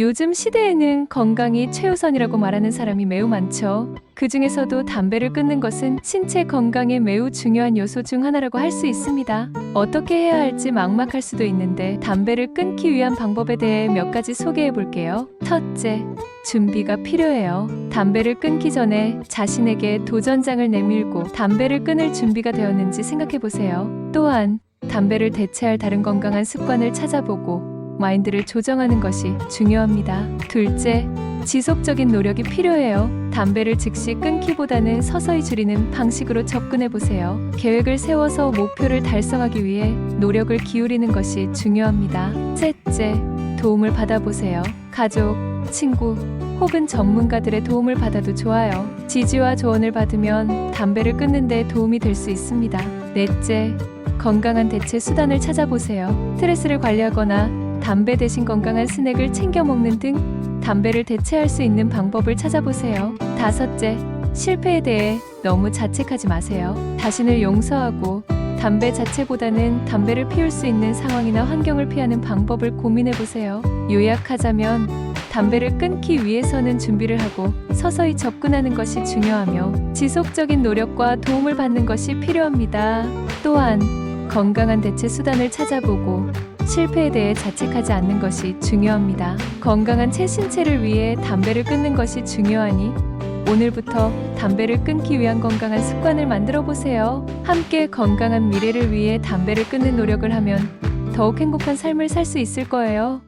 요즘 시대에는 건강이 최우선이라고 말하는 사람이 매우 많죠. 그 중에서도 담배를 끊는 것은 신체 건강에 매우 중요한 요소 중 하나라고 할 수 있습니다. 어떻게 해야 할지 막막할 수도 있는데 담배를 끊기 위한 방법에 대해 몇 가지 소개해 볼게요. 첫째, 준비가 필요해요. 담배를 끊기 전에 자신에게 도전장을 내밀고 담배를 끊을 준비가 되었는지 생각해 보세요. 또한 담배를 대체할 다른 건강한 습관을 찾아보고 마인드를 조정하는 것이 중요합니다. 둘째, 지속적인 노력이 필요해요. 담배를 즉시 끊기보다는 서서히 줄이는 방식으로 접근해 보세요. 계획을 세워서 목표를 달성하기 위해 노력을 기울이는 것이 중요합니다. 셋째, 도움을 받아보세요. 가족, 친구, 혹은 전문가들의 도움을 받아도 좋아요. 지지와 조언을 받으면 담배를 끊는 데 도움이 될 수 있습니다. 넷째, 건강한 대체 수단을 찾아보세요. 스트레스를 관리하거나 담배 대신 건강한 스낵을 챙겨 먹는 등 담배를 대체할 수 있는 방법을 찾아보세요. 다섯째, 실패에 대해 너무 자책하지 마세요. 자신을 용서하고 담배 자체보다는 담배를 피울 수 있는 상황이나 환경을 피하는 방법을 고민해 보세요. 요약하자면 담배를 끊기 위해서는 준비를 하고 서서히 접근하는 것이 중요하며 지속적인 노력과 도움을 받는 것이 필요합니다. 또한 건강한 대체 수단을 찾아보고 실패에 대해 자책하지 않는 것이 중요합니다. 건강한 체 신체를 위해 담배를 끊는 것이 중요하니 오늘부터 담배를 끊기 위한 건강한 습관을 만들어 보세요. 함께 건강한 미래를 위해 담배를 끊는 노력을 하면 더욱 행복한 삶을 살 수 있을 거예요.